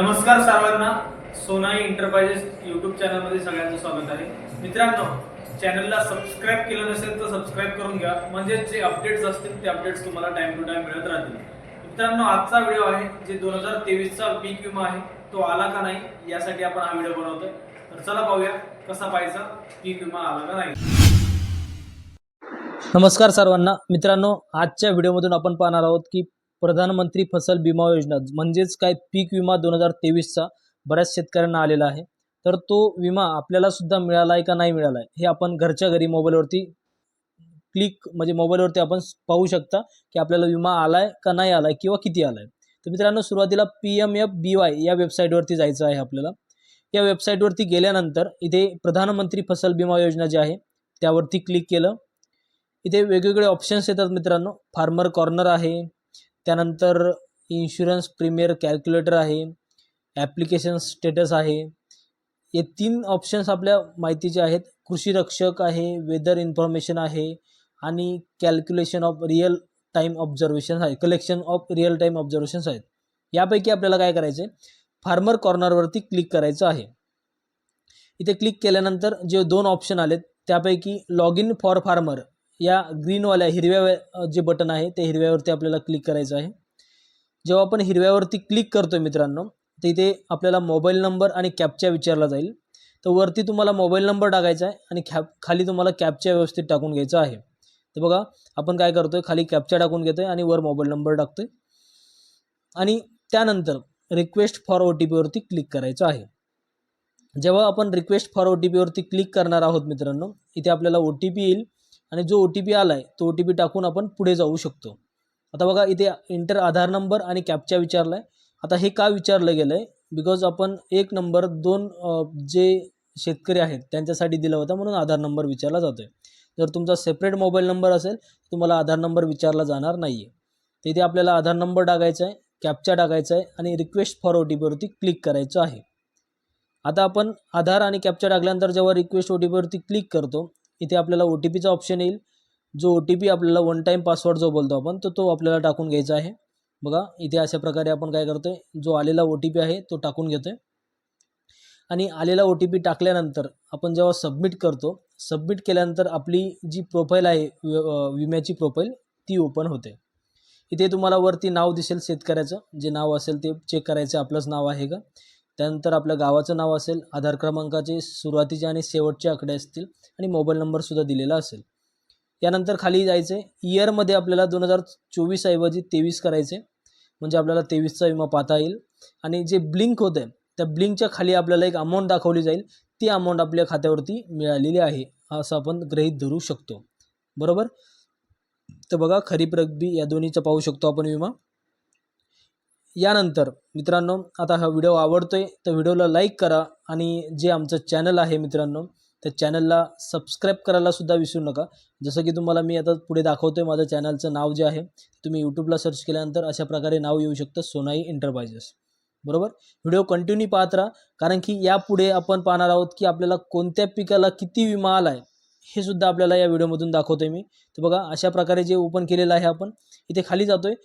नमस्कार सर्वांना. Sonai enterprises YouTube चॅनलमध्ये सगळ्यांचं स्वागत आहे. मित्रांनो चॅनलला सबस्क्राईब केलं नसेल तर सबस्क्राईब करून घ्या. म्हणजे जे अपडेट्स असतील ते अपडेट्स तुम्हाला टाइम टू टाइम मिळत राहतील. मित्रांनो आजचा व्हिडिओ आहे जे दोन हजार तेवीसचा पीक विमा आहे तो आला का नाही यासाठी आपण हा व्हिडिओ बनवतोय. तर चला पाहूया कसा पाहायचा पीक विमा आला का नाही. नमस्कार सर्वांना. मित्रांनो आजच्या व्हिडिओमधून आपण पाहणार आहोत की प्रधानमंत्री फसल विमा योजना म्हणजेच काय पीक विमा दोन हजार तेवीसचा बऱ्याच शेतकऱ्यांना आलेला आहे. तर तो विमा आपल्याला सुद्धा मिळाला आहे का नाही मिळाला आहे हे आपण घरच्या घरी मोबाईलवरती क्लिक म्हणजे मोबाईलवरती आपण पाहू शकता की आपल्याला विमा आला आहे का नाही आला आहे किंवा किती आला आहे तर मित्रांनो सुरुवातीला P M F B Y या वेबसाईटवरती जायचं आहे आपल्याला. या वेबसाईटवरती गेल्यानंतर इथे प्रधानमंत्री फसल विमा योजना जी आहे त्यावरती क्लिक केलं. इथे वेगवेगळे ऑप्शन्स येतात मित्रांनो. फार्मर कॉर्नर आहे त्यानंतर इन्शुरन्स प्रीमियर कॅल्क्युलेटर आहे ॲप्लिकेशन स्टेटस आहे. हे तीन ऑप्शन्स आपल्या माहितीचे आहेत. कृषी रक्षक आहे वेदर इन्फॉर्मेशन आहे आणि calculation of real time observation आहे. Collection of real time observations आहेत. यापैकी आपल्याला काय करायचं आहे फार्मर कॉर्नरवरती क्लिक करायचं आहे. इथे क्लिक केल्यानंतर जे दोन ऑप्शन आलेत त्यापैकी लॉग इन फॉर फार्मर या ग्रीनवाल्या हिरव्या जे बटन आहे ते हिरव्यावरती आपल्याला क्लिक करायचं आहे. जेव्हा आपण हिरव्यावरती क्लिक करतो मित्रांनो तर इथे आपल्याला मोबाईल नंबर आणि कॅपचा विचारला जाईल. तर वरती तुम्हाला मोबाईल नंबर टाकायचा आहे आणि खॅप खाली तुम्हाला कॅपच्या व्यवस्थित टाकून घ्यायचं आहे. तर बघा आपण काय करतो आहे खाली कॅपचा टाकून घेतो आहे आणि वर मोबाईल नंबर टाकतो आहे आणि त्यानंतर रिक्वेस्ट फॉर ओ टी पीवरती क्लिक करायचं आहे. जेव्हा आपण रिक्वेस्ट फॉर ओ टी पीवरती क्लिक करणार आहोत मित्रांनो इथे आपल्याला ओ टी पी येईल. आणि जो ओ टी पी आला आहे तो ओ टी पी टाकून आपण पुढे जाऊ शकतो. आता बघा इथे इंटर आधार नंबर आणि कॅपचा विचारला आहे आता हे का विचारलं गेलं आहे बिकॉज आपण एक नंबर दोन जे शेतकरी आहेत त्यांच्यासाठी दिला होता म्हणून आधार नंबर विचारला जातो आहे जर तुमचा सेपरेट मोबाईल नंबर असेल तुम्हाला आधार नंबर विचारला जाणार नाही आहे तिथे आपल्याला आधार नंबर टाकायचा आहे कॅपचा टाकायचा आहे आणि रिक्वेस्ट फॉर ओ टी पीवरती क्लिक करायचं आहे. आता आपण आधार आणि कॅपचा टाकल्यानंतर जेव्हा रिक्वेस्ट ओ टी पीवरती क्लिक करतो इथे आपल्याला ओ टी पीचा ऑप्शन येईल. जो ओ टी पी आपल्याला वन टाईम पासवर्ड जो बोलतो आपण तर तो आपल्याला टाकून घ्यायचा आहे. बघा इथे अशा प्रकारे आपण काय करतोय जो आलेला ओ टी पी आहे तो टाकून घेतोय. आणि आलेला ओ टी पी टाकल्यानंतर आपण जेव्हा सबमिट करतो सबमिट केल्यानंतर आपली जी प्रोफाईल आहे वि- विम्याची प्रोफाईल ती ओपन होते. इथे तुम्हाला वरती नाव दिसेल शेतकऱ्याचं. जे नाव असेल ते चेक करायचं आपलंच नाव आहे का? त्यानंतर आपल्या गावाचं नाव असेल आधार क्रमांकाचे सुरुवातीचे आणि शेवटचे आकडे असतील आणि मोबाईल नंबरसुद्धा दिलेला असेल. यानंतर खाली जायचं आहे इयरमध्ये आपल्याला दोन हजार चोवीस ऐवजी तेवीस करायचे म्हणजे आपल्याला तेवीसचा विमा पाहता येईल. आणि जे ब्लिंक होतं आहे त्या ब्लिंकच्या खाली आपल्याला एक अमाऊंट दाखवली जाईल. ती अमाऊंट आपल्या खात्यावरती मिळालेली आहे असं आपण ग्रहीत धरू शकतो. बरोबर? तर बघा खरीप रगबी या दोन्हीचा पाहू शकतो आपण विमा. यानंतर मित्रांनो आता हा व्हिडिओ आवडतो आहे तर व्हिडिओला लाईक करा आणि जे आमचं चॅनल आहे मित्रांनो त्या चॅनलला सबस्क्राईब करायलासुद्धा विसरू नका. जसं की तुम्हाला मी आता पुढे दाखवतो आहे माझं चॅनलचं नाव जे आहे तुम्ही यूट्यूबला सर्च केल्यानंतर अशा प्रकारे नाव येऊ शकतं सोनाई एंटरप्राइजेस बरोबर? व्हिडिओ कंटिन्यू पाहत राहा कारण की यापुढे आपण पाहणार आहोत की आपल्याला कोणत्या पिकाला किती विमा आला आहे हे सुद्धा आपल्याला या व्हिडिओमधून दाखवतो आहे मी. तर बघा अशा प्रकारे जे ओपन केलेलं आहे आपण इथे खाली जातो आहे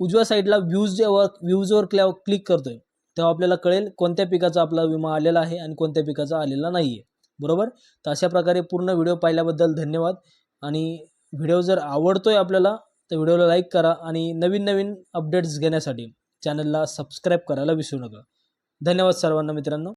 उजव्या साईडला व्ह्यूज जेव्हा व्ह्यूजवर क्ल्या क्लिक करतोय तेव्हा आपल्याला कळेल कोणत्या पिकाचा आपला विमा आलेला आहे आणि कोणत्या पिकाचा आलेला नाही आहे बरोबर? तर अशा प्रकारे पूर्ण व्हिडिओ पाहिल्याबद्दल धन्यवाद. आणि व्हिडिओ जर आवडतोय आपल्याला तर व्हिडिओला लाईक करा आणि नवीन नवीन अपडेट्स घेण्यासाठी चॅनलला सबस्क्राईब करायला विसरू नका. धन्यवाद सर्वांना मित्रांनो.